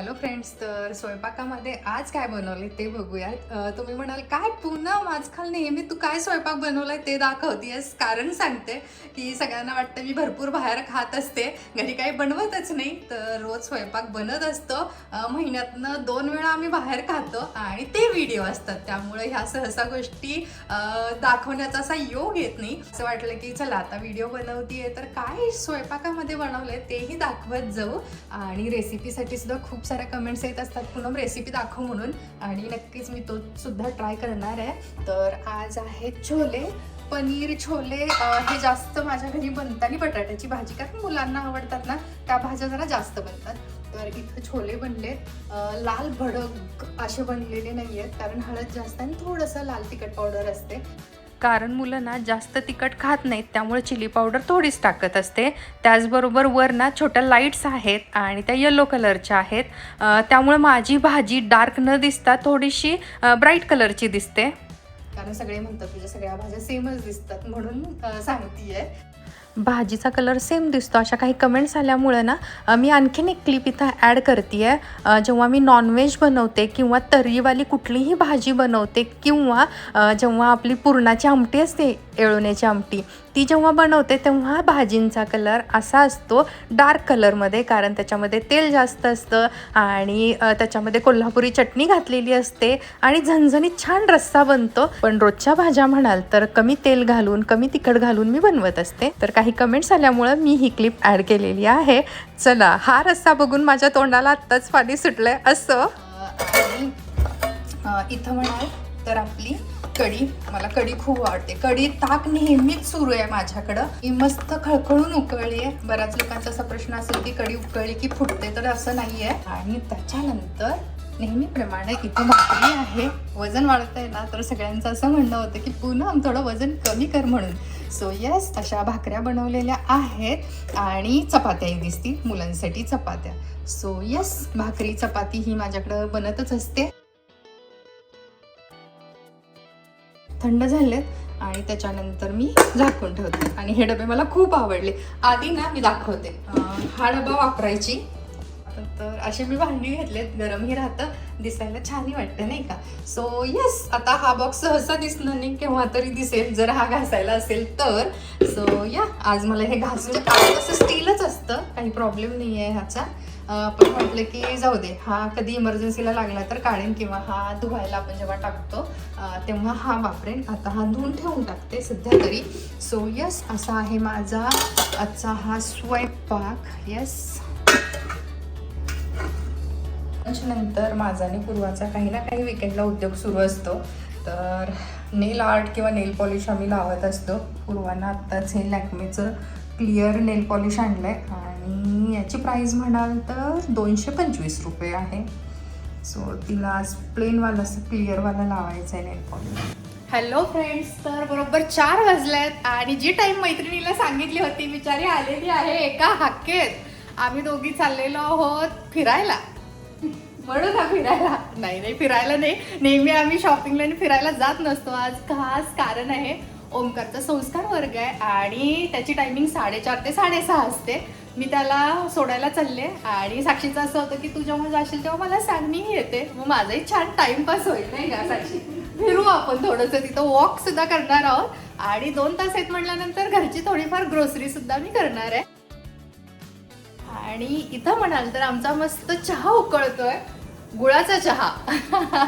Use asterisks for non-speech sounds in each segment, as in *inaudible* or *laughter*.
Hello friends तर स्वयंपाकामध्ये आज काय बनवले ते बघूयात. तुम्ही म्हणाल काय? पुन्हा आजकाल नेहमी तू काय स्वयंपाक बनवलाय ते दाखवतेस कारण सांगते की सगळ्यांना वाटतं मी भरपूर बाहेर खात असते. घरी काही बनवतच नाही. तर रोज स्वयंपाक बनत असतो. महिन्यातनं दोन वेळा आम्ही बाहेर खातो आणि ते व्हिडिओ असतात. त्यामुळे ह्या सहसा गोष्टी दाखवण्याचा असा योग येत नाही. असं वाटलं की चला आता व्हिडिओ बनवतीये. तर काय स्वयंपाकामध्ये बनवलंय तेही दाखवत जाऊ. आणि रेसिपीसाठी सुद्धा खूप साऱ्या कमेंट्स येत असतात. पूनम रेसिपी दाखव म्हणून. आणि नक्कीच मी तो सुद्धा ट्राय करणार आहे. तर आज आहे छोले पनीर छोले. हे जास्त माझ्या घरी बनतात आणि बटाट्याची भाजी कारण मुलांना आवडतात ना त्या भाज्या जरा जास्त बनतात. तर इथं छोले बनले लाल भडक असे बनलेले नाही आहेत कारण हळद जास्त आणि थोडंसं लाल तिखट पावडर असते. कारण मुलं ना जास्त तिखट खात नाहीत त्यामुळे चिली पावडर थोडीच टाकत असते. त्याचबरोबर वर ना छोट्या लाईट्स आहेत आणि त्या येलो कलरच्या आहेत. त्यामुळं त्यामुळे माझी भाजी डार्क न दिसता थोडीशी ब्राईट कलरची दिसते. कारण सगळे म्हणतात तुझ्या सगळ्या भाज्या सेमच दिसतात म्हणून सांगतीये. भाजीचा कलर सेम दिसतो. अशा काही कमेंट्स आल्यामुळं ना मी आणखीन एक क्लिप इथं ॲड करते आहे जेव्हा मी नॉनव्हेज बनवते किंवा तर्रीवाली कुठलीही भाजी बनवते किंवा जेव्हा आपली पुरणाची आमटी असते एळोण्याची आमटी ती जेव्हा बनवते तेव्हा भाजींचा कलर असा असतो डार्क कलरमध्ये कारण त्याच्यामध्ये तेल जास्त असतं आणि त्याच्यामध्ये कोल्हापुरी चटणी घातलेली असते आणि झणझणीत छान रस्सा बनतो. पण रोजच्या भाज्या म्हणाल तर कमी तेल घालून कमी तिखट घालून मी बनवत असते. तर काही कमेंट्स आल्यामुळं मी ही क्लिप ॲड केलेली आहे. चला हा रस्ता बघून माझ्या तोंडाला आत्ताच पाणी सुटलंय. असं? इथं म्हणाल तर आपली कढी मला कढी खूप आवडते. कढी ताक नेहमीच सुरू आहे माझ्याकडं. ही मस्त खळखळून उकळली आहे. बऱ्याच लोकांचा असा प्रश्न असेल की कढी उकळली की फुटते तर असं नाही आहे आणि त्याच्यानंतर नेहमीप्रमाणे इथे भाकरी आहे. वजन वाढत आहे ना तर सगळ्यांचं असं म्हणणं होतं की पुन्हा थोडं वजन कमी कर म्हणून. सो येस अशा भाकऱ्या बनवलेल्या आहेत आणि चपात्याही दिसतील मुलांसाठी चपात्या. सो येस भाकरी चपाती ही माझ्याकडं बनतच असते. थंड झालेत आणि त्याच्यानंतर मी झाकून ठेवते. आणि हे डबे मला खूप आवडले. आधी ना मी दाखवते. हा डबा वापरायची. तर असे मी भांडी घेतलेत गरमही राहतं दिसायला छानही वाटतं नाही का? सो येस आता हा बॉक्स सहसा दिसणार नाही केव्हा तरी दिसेल जर हा घासायला असेल तर. सो या आज मला हे घासून तसं स्टीलच असतं काही प्रॉब्लेम नाही आहे ह्याचा पण म्हटलं की जाऊ दे हा कधी इमर्जन्सीला लागला तर काढेन किंवा हा धुवायला आपण जेव्हा टाकतो तेव्हा हा वापरेन. आता हा धुवून ठेवून टाकते सध्या तरी. सो यस असा आहे माझा आजचा हा स्वयंपाक. येस नंतर माझा आणि पूर्वाचा काही ना काही विकेंडला उद्योग सुरू असतो. तर नेल आर्ट किंवा नेल पॉलिश आम्ही लावत असतो. पूर्वांना आत्ताच हे लॅक्मेचं क्लिअर नेल पॉलिश आणलं आहे आणि याची प्राईस म्हणाल तर दोनशे पंचवीस रुपये आहे. सो तिला आज प्लेनवाला असं क्लिअरवाला लावायचं आहे नेल पॉलिश हॅलो फ्रेंड्स तर बरोबर चार वाजल्यात आणि जी टाईम मैत्रिणीला सांगितली होती बिचारी आलेली आहे एका हाकेत. आम्ही दोघी चाललेलो आहोत फिरायला. म्हणू का फिरायला. नाही नाही फिरायला नाही. नेहमी आम्ही शॉपिंगला आणि फिरायला जात नसतो. आज खास कारण आहे ओमकारचा संस्कार वर्ग आहे आणि त्याची टायमिंग साडेचार ते साडेसहा असते. मी त्याला सोडायला चालले आणि साक्षीचं असं होतं की तू जेव्हा जाशील तेव्हा मला सांग मी येते. मग माझाही छान टाइमपास होईल नाही का साक्षी? फिरू आपण थोडंसं. तिथं वॉक सुद्धा करणार आहोत. आणि दोन तास आहेत म्हटल्यानंतर घरची थोडीफार ग्रोसरी सुद्धा मी करणार आहे. आणि इथं म्हणाल तर आमचा मस्त चहा उकळतोय. गुळाचा चहा.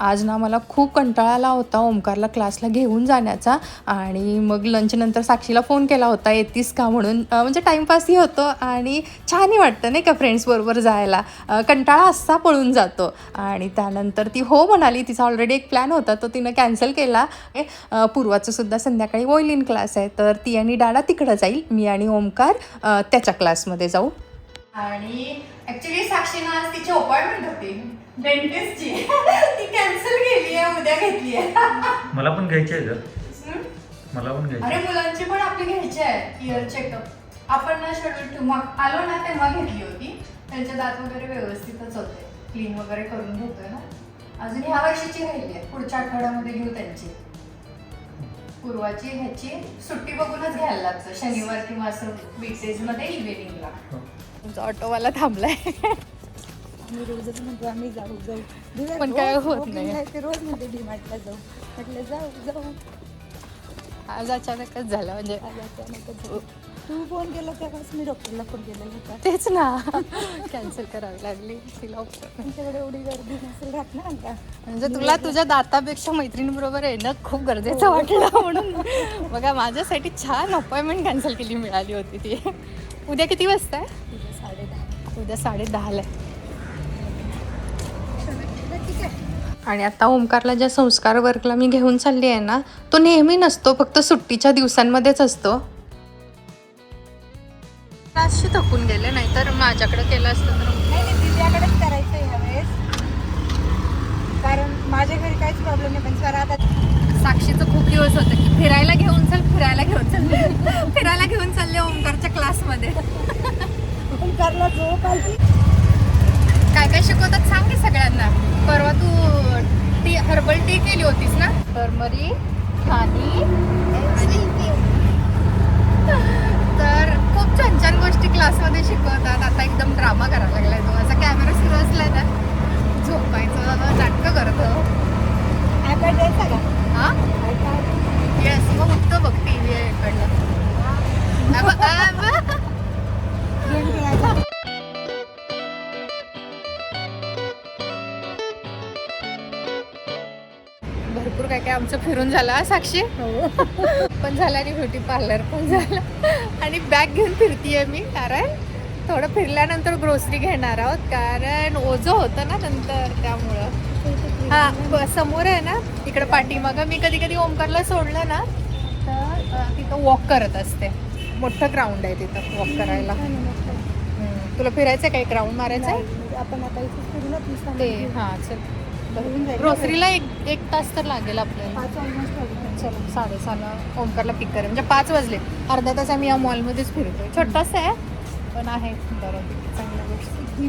आज ना मला खूप कंटाळा आला होता ओमकारला क्लासला घेऊन जाण्याचा आणि मग लंचनंतर साक्षीला फोन केला होता येतीस का? म्हणून. म्हणजे टाईमपासही होतो आणि छानही वाटतं नाही का फ्रेंड्सबरोबर जायला. कंटाळा असा पळून जातो. आणि त्यानंतर ती हो म्हणाली तिचा ऑलरेडी एक प्लॅन होता तो तिनं कॅन्सल केला. पूर्वाचं सुद्धा संध्याकाळी वॉयलिन क्लास आहे. तर ती आणि डाडा तिकडं जाईल. मी आणि ओमकार त्याच्या क्लासमध्ये जाऊ. आणि ऍक्च्युली साक्षीनं आज तिची अपॉइंटमेंट होती. डेंटिस्टची *laughs* ती कॅन्सल केली आहे उद्या घेतली आहे. *laughs* मला पण घ्यायची आहे मला पण घ्यायची अरे मुलांची पण आपली घ्यायची आहे इयर चेकअप आपण ना शेड्यूल तेव्हा आलो ना तेव्हा घेतली होती. त्यांचे दात वगैरे व्यवस्थितच होते. क्लीन वगैरे करून घेतोय ना. अजून ह्या वर्षीची राहिली आहे. पुढच्या आठवड्यामध्ये घेऊ त्यांची. पूर्वाची ह्याची. सुट्टी बघूनच घ्यायला लागतं. शनिवार किंवा असं weekdays मध्ये इव्हिनिंगला तुमचा ऑटोवाला थांबलाय. मी रोजच म्हणतो आम्ही जाऊ जाऊ. दिव्या पण रोज काय होत नाही. आहे, ते रोज म्हणते डीमार्टला जाऊ. म्हटलं जाऊ जाऊ. आज अचानकच झालं म्हणजे आज अचानकच जाऊ. तू फोन केला तेव्हाच मी डॉक्टरला फोन केलेला होता. तेच ना. कॅन्सल करावी लागली तिला option. तुमच्याकडे एवढी गर्दी नसेल राहत ना आता. म्हणजे तुला तुझ्या दातापेक्षा मैत्रिणीबरोबर येणं खूप गरजेचं वाटलं म्हणून. बघा माझ्यासाठी छान अपॉइंटमेंट कॅन्सल केली मिळाली होती ती. उद्या किती वाजता आहे? उद्या साडे दहाला आहे ठीक आहे. आणि आता ओंकारला ज्या संस्कार वर्गला मी घेऊन चालली आहे ना तो नेहमी नसतो फक्त सुट्टीच्या दिवसांमध्येच असतो. थकून गेले नाही तर माझ्याकडे केलं असतं तर नाही दिव्याकडेच करायचं आहे ह्यावेळेस कारण माझ्या घरी काहीच प्रॉब्लेम नाही पण सर आता साक्षीचं खूप दिवस होतं की फिरायला घेऊन चल फिरायला घेऊन चल. *laughs* फिरायला घेऊन चालले ओंकारच्या क्लासमध्ये करला झोप आली काय काय शिकवतात सांग की सगळ्यांना. परवा तू टी हर्बल टी केली होतीस ना? टर्मरी हानी तर खूप छान छान गोष्टी क्लासमध्ये शिकवतात. आता एकदम ड्रामा करायला लागलाय तो. असा कॅमेरा सुरू असलाय ना. झोपायचं नाटकं करतो. आमचं फिरून झालं हा, साक्षी? पण झालं आणि ब्युटी पार्लर पण झालं. आणि बॅग घेऊन फिरतीये मी कारण थोडं फिरल्यानंतर ग्रोसरी घेणार आहोत कारण ओझं होतं ना नंतर त्यामुळं. हा समोर आहे ना इकडं पाठीमागं. मी कधी कधी ओमकारला सोडलं ना तर तिथं वॉक करत असते. मोठं ग्राउंड आहे तिथं वॉक करायला. हम्म. तुला फिरायचं काही ग्राउंड मारायचं आहे आपण आता इथे ते हां चल. ग्रोसरीला एक एक तास तर लागेल आपल्याला. चलो साडेसहाला ओंकारला पिक करेल. म्हणजे पाच वाजले. अर्धा तास आम्ही या मॉलमध्येच फिरतोय. छोटासा आहे पण आहे बरं चांगल्या गोष्टी. की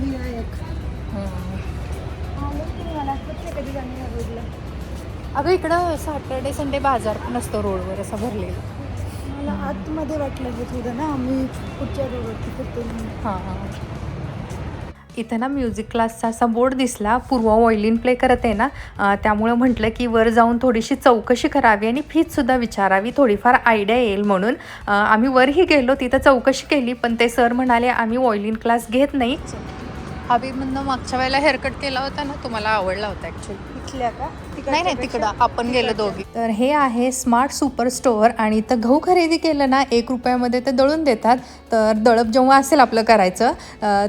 अगं इकडं सॅटर्डे संडे बाजार पण असतो रोडवर असा भरलेला. मला आतमध्ये वाटलं हे थोडं ना आम्ही पुढच्या रोडवरती फिरतो. हां हां. इथं ना म्युझिक क्लासचा असा बोर्ड दिसला. पूर्वा वॉयलिन प्ले करत आहे ना. त्यामुळं म्हटलं की वर जाऊन थोडीशी चौकशी करावी आणि फीजसुद्धा विचारावी. थोडीफार आयडिया येईल म्हणून. आम्ही वरही गेलो तिथं चौकशी केली पण ते सर म्हणाले आम्ही वॉयलिन क्लास घेत नाही. हबीबमधनं मागच्या वेळेला हेअरकट केला होता ना तो मला आवडला होता ॲक्च्युली इथल्या का? नाही नाही तिकडं आपण गेलो दोघी. तर हे आहे स्मार्ट सुपर स्टोअर आणि इथं गहू खरेदी केलं ना एक रुपयामध्ये ते दळून देतात. तर दळप जेव्हा असेल आपलं करायचं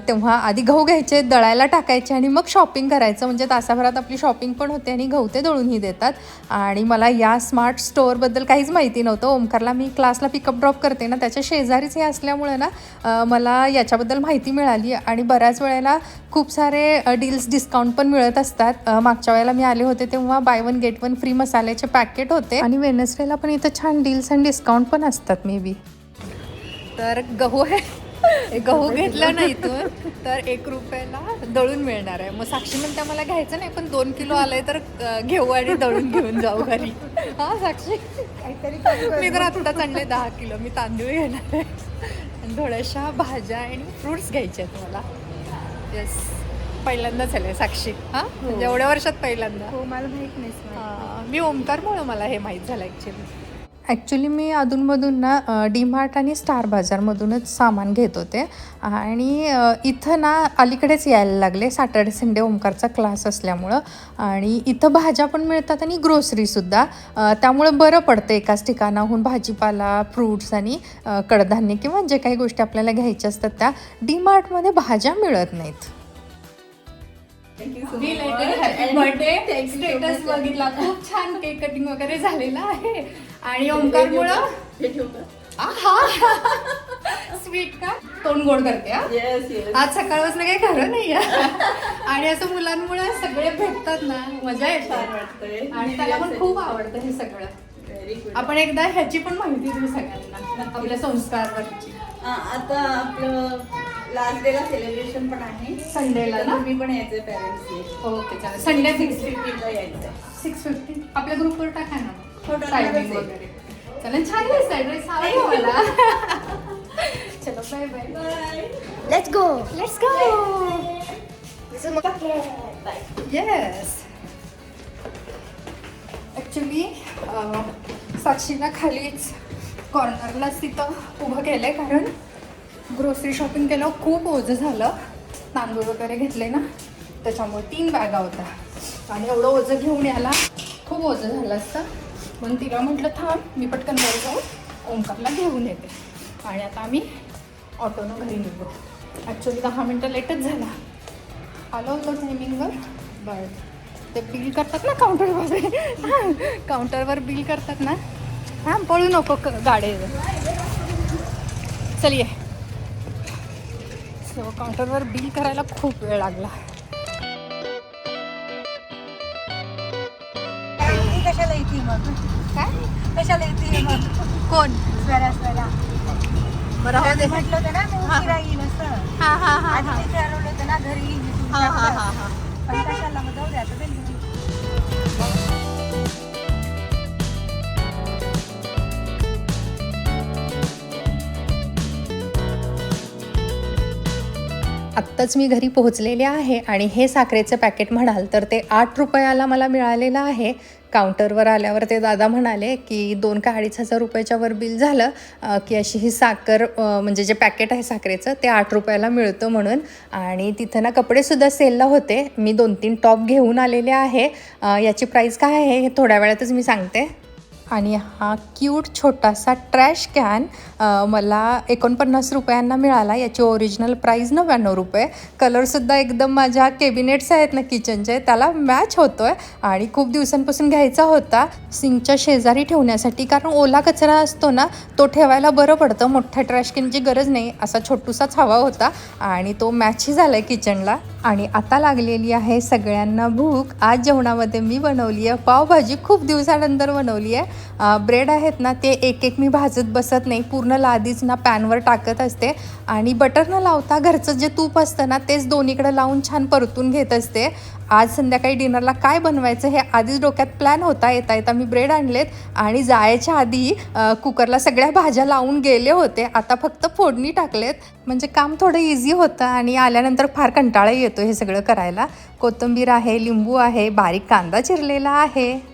तेव्हा आधी गहू घ्यायचे दळायला टाकायचे आणि मग शॉपिंग करायचं. म्हणजे तासाभरात आपली शॉपिंग पण होते आणि गहू ते दळूनही देतात. आणि मला या स्मार्ट स्टोअरबद्दल काहीच माहिती नव्हतं. ओमकारला मी क्लासला पिकअप ड्रॉप करते ना त्याच्या शेजारीच हे असल्यामुळे ना मला याच्याबद्दल माहिती मिळाली. आणि बऱ्याच वेळेला खूप सारे डील्स डिस्काउंट पण मिळत असतात. मागच्या वेळेला मी आले होते तेव्हा buy one get one free मसाल्याचे पॅकेट होते. आणि वेनसडेला पण इथं छान डील्स आणि डिस्काउंट पण असतात मे बी तर गहू आहे. *laughs* गहू घेतला ना इथून. तर एक रुपयाला दळून मिळणार आहे. मग साक्षी म्हणते मला घ्यायचं नाही पण दोन किलो आलंय तर घेऊ आणि दळून घेऊन जाऊ घरी. *laughs* हा साक्षी? काहीतरी. मी तर आत्ताच आणले दहा किलो. मी तांदूळ घेणार आहे. आणि थोड्याशा भाज्या आणि फ्रुट्स घ्यायचे आहेत मला. येस पहिल्यांदाच आले साक्षी. हा? म्हणजे एवढ्या वर्षात पहिल्यांदा. हो मला माहीत नाही. हा, मी ओमकारमुळे मला हे माहीत झालं ॲक्च्युली ॲक्च्युली मी अधूनमधून ना डी मार्ट आणि स्टार बाजारमधूनच सामान घेत होते. आणि इथं ना अलीकडेच यायला लागले. सॅटर्डे संडे ओंकारचा क्लास असल्यामुळं. आणि इथं भाज्या पण मिळतात आणि ग्रोसरीसुद्धा त्यामुळं बरं पडतं एकाच ठिकाणाहून भाजीपाला फ्रूट्स आणि कडधान्य किंवा जे काही गोष्टी आपल्याला घ्यायच्या असतात त्या. डी मार्टमध्ये भाज्या मिळत नाहीत. बर्थडे स्टेटस बघितला. खूप छान केक कटिंग वगैरे झालेला आहे. आणि ओंकार मुळे स्वीट का? तोंड गोड करते? आज सकाळपासून काही खरं नाही आणि असं मुलांमुळे सगळे भेटतात ना मजा येते. आणि त्याला पण खूप आवडतं हे सगळं. आपण एकदा ह्याची पण माहिती देऊ सगळ्यांना आपल्या संस्कारवरची. आता आपलं लास्ट डेला सेलिब्रेशन पण आहे. संडेला ना? तुम्ही पण यायचंय पॅरेंट्सनी ओके चालेल. संडे फिक्स फिफ्टीला यायचंय. सिक्स फिफ्टी आपल्या ग्रुपवर टाका ना. टाकणारच टायमिंग. वगैरे चला छान दिसतंय ड्रेस आवडला मला चलो bye bye Let's go. Let's go yes actually साक्षीला खालीच कॉर्नरलाच तिथं उभं केलं आहे कारण ग्रोसरी शॉपिंग केलं खूप ओझं झालं. तांदूळ वगैरे घेतले ना त्याच्यामुळे तीन बॅगा होत्या. आणि एवढं ओझं घेऊन यायला खूप ओझं झालं असतं. म्हणून तिला म्हटलं थांब मी पटकन वर जाऊन ओंकारला घेऊन येते. आणि आता आम्ही ऑटोनं घरी निघू. ॲक्च्युली दहा मिनटं लेटच झाला. आलो होतो टायमिंगवर बरं ते बिल करतात ना काउंटरवर काउंटरवर बिल करतात ना. हां पळू नको गाडी चलिये सो काउंटरवर बिल करायला खूप वेळ लागला. कशाला येते मग? काय? कशाला येते मग? कोण? स्वरा स्वरा बरं म्हटलं होतं ना मी उशिरा येईल असं आधी ते ठरवलं होतं ना घरी येईल मी हां हां तुमच्याकडं. हां हां. पण कशाला मग? जाऊ दे आता आत्ताच मी घरी पोहोचलेले आहे आणि हे साखरेचं पॅकेट म्हणाल तर ते आठ रुपयाला मला मिळालेलं आहे. काउंटरवर आल्यावर ते दादा म्हणाले की दोन का अडीच हजार रुपयाच्या वर बिल झालं की अशी ही साखर म्हणजे जे पॅकेट आहे साखरेचं ते आठ रुपयाला मिळतं म्हणून. आणि तिथं ना कपडेसुद्धा सेलला होते. मी दोन तीन टॉप घेऊन आलेले आहे. याची प्राईस काय आहे हे थोड्या वेळातच मी सांगते. आणि हा क्यूट छोटासा ट्रॅश कॅन मला एकोणपन्नास रुपयांना मिळाला. याची ओरिजिनल प्राईज नव्याण्णव रुपये. कलरसुद्धा एकदम माझ्या केबिनेट्स आहेत ना किचनचे त्याला मॅच होतो आहे आणि खूप दिवसांपासून घ्यायचा होता. सिंकच्या शेजारी ठेवण्यासाठी कारण ओला कचरा असतो ना तो ठेवायला बरं पडतं. मोठ्या ट्रॅश कॅनची गरज नाही. असा छोटूसाच हवा होता. आणि तो मॅचही झाला आहे किचनला आणि आता लागलेली आहे सगळ्यांना भूक. आज जेवणामध्ये मी बनवली आहे पावभाजी खूप दिवसानंतर बनवली आहे ब्रेड आहेत ना ते एक एक मी भाजत बसत नाही. पूर्ण लादीच ना पॅनवर टाकत असते. आणि बटर न लावता घरचं जे तूप असतं ना तेच दोन्हीकडं लावून छान परतून घेत असते. आज संध्याकाळी डिनरला काय बनवायचं हे आधीच डोक्यात प्लॅन होता येता येता मी ब्रेड आणलेत. आणि जायच्या आधी कुकरला सगळ्या भाज्या लावून गेले होते. आता फक्त फोडणी टाकलेत. म्हणजे काम थोडं इझी होतं आणि आल्यानंतर फार कंटाळा येतो हे सगळं करायला. कोथिंबीर आहे लिंबू आहे बारीक कांदा चिरलेला आहे.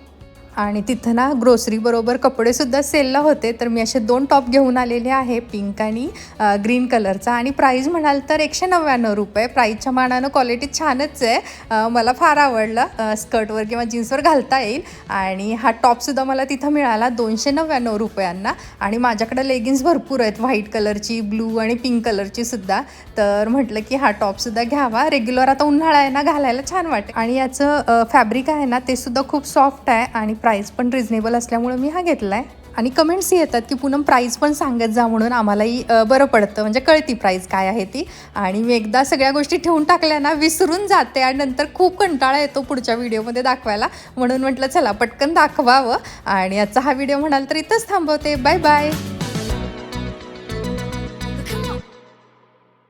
आणि तिथं ना ग्रोसरीबरोबर कपडेसुद्धा सेलला होते. तर मी असे दोन टॉप घेऊन आलेले आहे पिंक आणि ग्रीन कलरचा आणि प्राईज म्हणाल तर एकशे नव्याण्णव रुपये. प्राईजच्या मानानं क्वालिटी छानच आहे. मला फार आवडलं. स्कर्टवर किंवा जीन्सवर घालता येईल. आणि हा टॉपसुद्धा मला तिथं मिळाला दोनशे नव्याण्णव रुपयांना. आणि माझ्याकडे लेगिन्स भरपूर आहेत. व्हाईट कलरची ब्लू आणि पिंक कलरची सुद्धा. तर म्हटलं की हा टॉपसुद्धा घ्यावा. रेग्युलर आता उन्हाळा आहे ना घालायला छान वाटेल. आणि याचं फॅब्रिक आहे ना ते सुद्धा खूप सॉफ्ट आहे. आणि प्राईस पण रिझनेबल असल्यामुळे मी हा घेतला आहे आणि कमेंट्स येतात की पूनम प्राईस पण सांगत जा म्हणून आम्हालाही बरं पडतं. म्हणजे कळती प्राईस काय आहे ती. आणि मी एकदा सगळ्या गोष्टी ठेवून टाकल्या ना विसरून जाते आणि नंतर खूप कंटाळा येतो पुढच्या व्हिडिओमध्ये दाखवायला. म्हणून म्हटलं चला पटकन दाखवावं. आणि आजचा हा व्हिडिओ म्हणाल तर इथंच थांबवते. Bye bye